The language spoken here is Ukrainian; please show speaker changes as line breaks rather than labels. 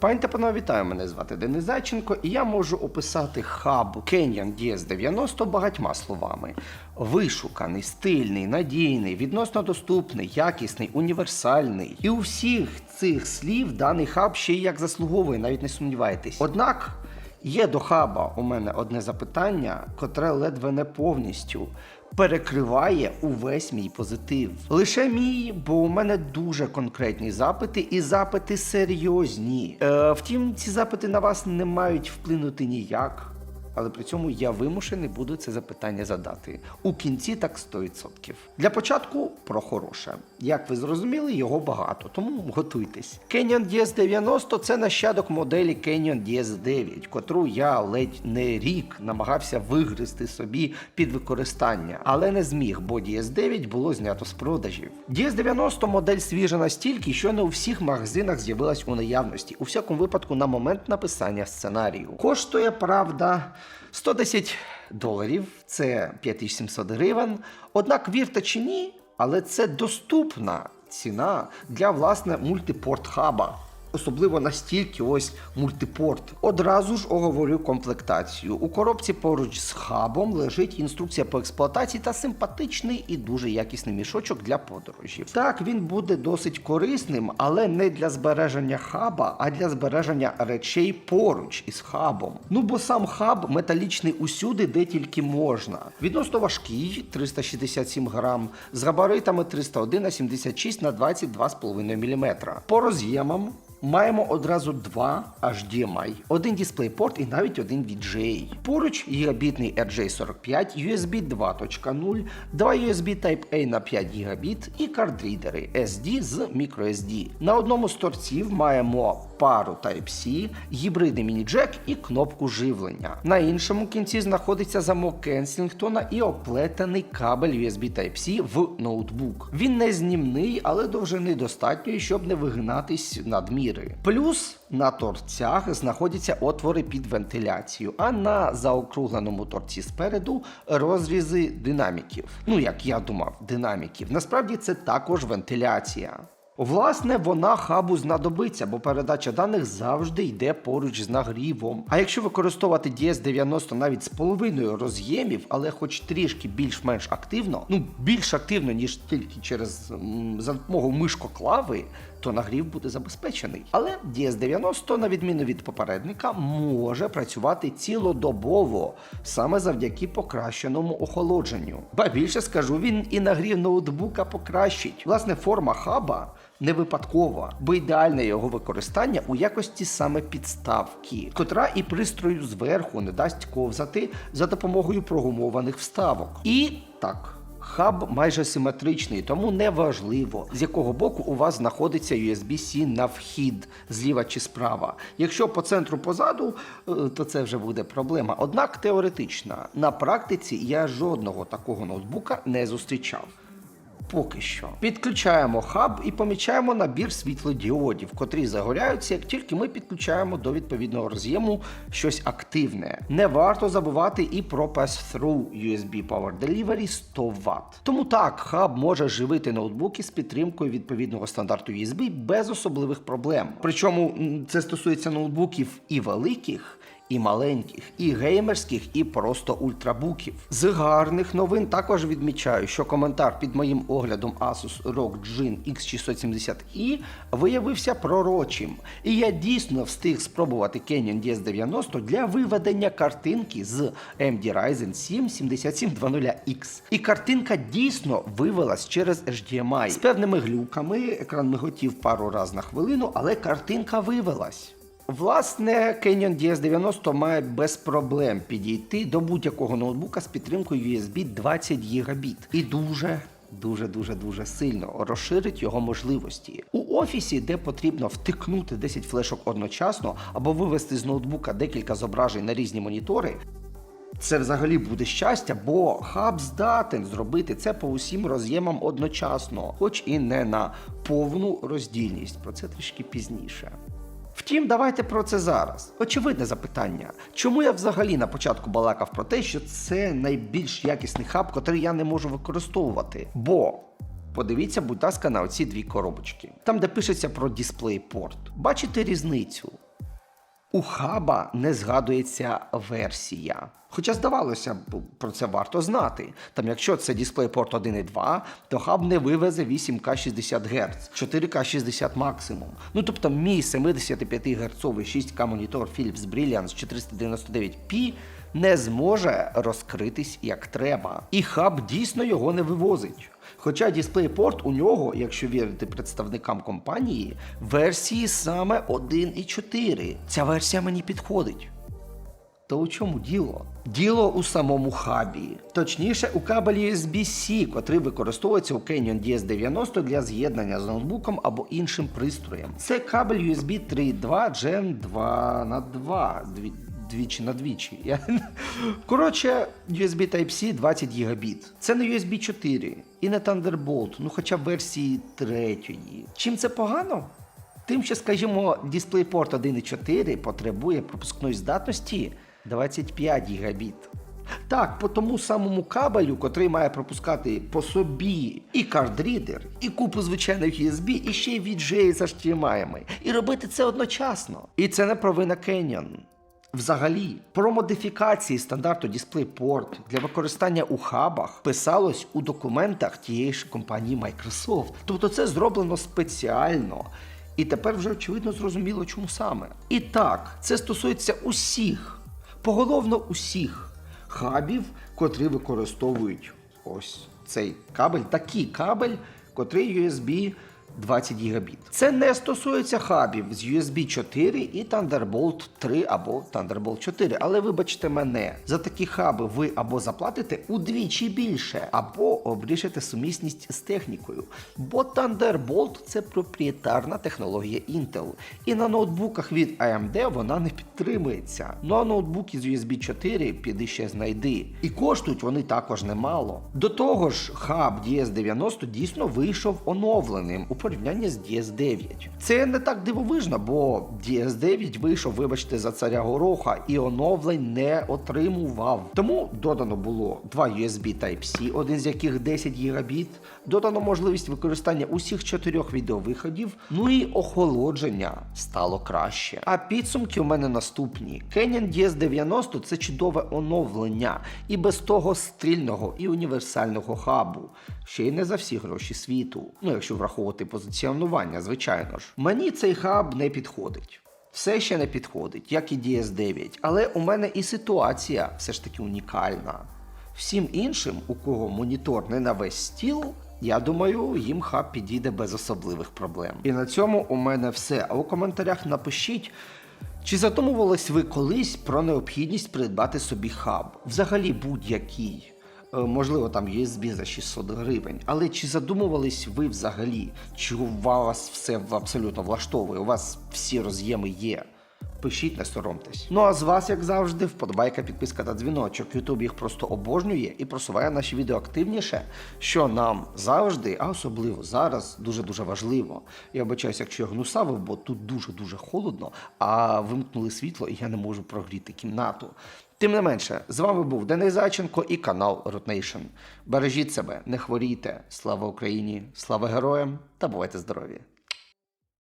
Пані та панове, вітаю, мене звати Денис Зайченко, і я можу описати хаб Canyon DS90 багатьма словами. Вишуканий, стильний, надійний, відносно доступний, якісний, універсальний. І у всіх цих слів даний хаб ще й як заслуговує, навіть не сумнівайтесь. Однак є до хаба у мене одне запитання, котре ледве не повністю перекриває увесь мій позитив. Лише мій, бо у мене дуже конкретні запити і запити серйозні. Е, втім, ці запити на вас не мають вплинути ніяк. Але при цьому я вимушений буду це запитання задати. У кінці так 100%. Для початку про хороше. Як ви зрозуміли, його багато, тому готуйтесь. Canyon DS90 це нащадок моделі Canyon DS9, котру я ледь не рік намагався вигризти собі під використання, але не зміг, бо DS9 було знято з продажів. DS90 модель свіжа настільки, що не у всіх магазинах з'явилась у наявності, у всякому випадку на момент написання сценарію. Коштує, правда, 110 доларів, це 5700 гривень. Однак вірте чи ні, але це доступна ціна для власне мультипорт хаба. Особливо настільки ось мультипорт. Одразу ж оговорю комплектацію. У коробці поруч з хабом лежить інструкція по експлуатації та симпатичний і дуже якісний мішочок для подорожів. Так, він буде досить корисним, але не для збереження хаба, а для збереження речей поруч із хабом. Ну бо сам хаб металічний усюди, де тільки можна. Відносно важкий 367 грам, з габаритами 301 на 76 на 22,5 мм. По роз'ємам Маємо одразу два HDMI, один DisplayPort і навіть один VGA. Поруч гігабітний RJ45, USB 2.0, два USB Type-A на 5 гігабіт і кардрідери SD з microSD. На одному з торців маємо пару Type-C, гібридний міні-джек і кнопку живлення. На іншому кінці знаходиться замок Кенсінгтона і оплетений кабель USB Type-C в ноутбук. Він не знімний, але довжини достатньої, щоб не вигинатись надміри. Плюс на торцях знаходяться отвори під вентиляцію, а на заокругленому торці спереду розрізи динаміків. Ну як я думав, динаміків. Насправді це також вентиляція. Власне, вона хабу знадобиться, бо передача даних завжди йде поруч з нагрівом. А якщо використовувати DS90 навіть з половиною роз'ємів, але хоч трішки більш-менш активно, ну більш активно, ніж тільки через м, за допомогою мишкоклави, то нагрів буде забезпечений. Але DS90, на відміну від попередника, може працювати цілодобово, саме завдяки покращеному охолодженню. Ба більше скажу, він і нагрів ноутбука покращить. Власне, форма хаба не випадкова, бо ідеальне його використання у якості саме підставки, котра і пристрою зверху не дасть ковзати за допомогою прогумованих вставок. І так. Хаб майже симетричний, тому не важливо, з якого боку у вас знаходиться USB-C на вхід, зліва чи справа. Якщо по центру позаду, е, то це вже буде проблема. Однак теоретична. На практиці я жодного такого ноутбука не зустрічав. Поки що. Підключаємо хаб і помічаємо набір світлодіодів, котрі загоряються, як тільки ми підключаємо до відповідного роз'єму щось активне. Не варто забувати і про Pass-Through USB Power Delivery 100 Вт. Тому так, хаб може живити ноутбуки з підтримкою відповідного стандарту USB без особливих проблем. Причому це стосується ноутбуків і великих і маленьких, і геймерських, і просто ультрабуків. З гарних новин також відмічаю, що коментар під моїм оглядом Asus ROG Gen X670i виявився пророчим. І я дійсно встиг спробувати Canyon DS90 для виведення картинки з AMD Ryzen 7 7720X. І картинка дійсно вивелась через HDMI з певними глюками. Екран миготів пару раз на хвилину, але картинка вивелась. Власне, Canyon DS90 має без проблем підійти до будь-якого ноутбука з підтримкою USB 20 гігабіт. І дуже. Дуже дуже дуже сильно розширить його можливості у офісі, де потрібно втикнути 10 флешок одночасно або вивести з ноутбука декілька зображень на різні монітори. Це взагалі буде щастя, бо хаб здатен зробити це по усім роз'ємам одночасно, хоч і не на повну роздільність. Про це трішки пізніше. Втім, давайте про це зараз. Очевидне запитання. Чому я взагалі на початку балакав про те, що це найбільш якісний хаб, котрий я не можу використовувати? Бо. Подивіться, будь ласка, на оці дві коробочки. Там, де пишеться про DisplayPort. Бачите різницю? У хаба не згадується версія. Хоча здавалося б, про це варто знати. Там, якщо це DisplayPort 1.2, то хаб не вивезе 8К 60 Гц, 4К 60 максимум. Ну тобто мій 75 Гц 6К монітор Philips Brilliance 499p не зможе розкритись як треба. І хаб дійсно його не вивозить. Хоча DisplayPort у нього, якщо вірити представникам компанії, версії саме 1.4. Ця версія мені підходить. То у чому діло? Діло у самому хабі. Точніше, у кабелі USB-C, котрий використовується у Canyon DS90 для з'єднання з ноутбуком або іншим пристроєм. Це кабель USB 3.2 Gen 2 на 2 дві- двічі на двічі. Я... Коротше, USB Type-C 20 гігабіт. Це не USB 4 і не Thunderbolt, ну хоча б версії третьої. Чим це погано? Тим, що, скажімо, DisplayPort 1.4 потребує пропускної здатності 25 гігабіт. Так, по тому самому кабелю, котрий має пропускати по собі і кардрідер, і купу звичайних USB, і ще й VGA з HDMI. І робити це одночасно. І це не провина Canyon. Взагалі, про модифікації стандарту DisplayPort для використання у хабах писалось у документах тієї ж компанії Microsoft. Тобто це зроблено спеціально. І тепер вже очевидно зрозуміло, чому саме. І так, це стосується усіх, поголовно усіх хабів, котрі використовують ось цей кабель, такий кабель, котрий USB 20 гігабіт. Це не стосується хабів з USB 4 і Thunderbolt 3 або Thunderbolt 4. Але вибачте мене, за такі хаби ви або заплатите удвічі більше, або обрішите сумісність з технікою. Бо Thunderbolt це проприєтарна технологія Intel. І на ноутбуках від AMD вона не підтримується. Ну а ноутбуки з USB 4 піди ще знайди. І коштують вони також немало. До того ж, хаб DS90 дійсно вийшов оновленим у порівнянні з DS9. Це не так дивовижно, бо DS9 вийшов, вибачте, за царя гороха і оновлень не отримував. Тому додано було два USB Type-C, один з яких 10 гігабіт, додано можливість використання усіх чотирьох відеовиходів, ну і охолодження стало краще. А підсумки у мене наступні: Canyon DS90 це чудове оновлення, і без того стрільного і універсального хабу. Ще й не за всі гроші світу. Ну, якщо враховувати позиціонування, звичайно ж. Мені цей хаб не підходить. Все ще не підходить, як і DS9, але у мене і ситуація все ж таки унікальна. Всім іншим, у кого монітор не на весь стіл, я думаю, їм хаб підійде без особливих проблем. І на цьому у мене все. А у коментарях напишіть, чи задумувались ви колись про необхідність придбати собі хаб? Взагалі будь-який. Е, Можливо, там USB за 600 гривень, але чи задумувались ви взагалі, чи у вас все абсолютно влаштовує? У вас всі роз'єми є? Пишіть, не соромтесь. Ну а з вас, як завжди, вподобайка, підписка та дзвіночок. Ютуб їх просто обожнює і просуває наші відео активніше, що нам завжди, а особливо зараз, дуже дуже важливо. Я обичаюся, якщо я гнусавив, бо тут дуже дуже холодно, а вимкнули світло, і я не можу прогріти кімнату. Тим не менше, з вами був Денис Зайченко і канал Ротнейшн. Бережіть себе, не хворійте. Слава Україні, слава героям та бувайте здорові!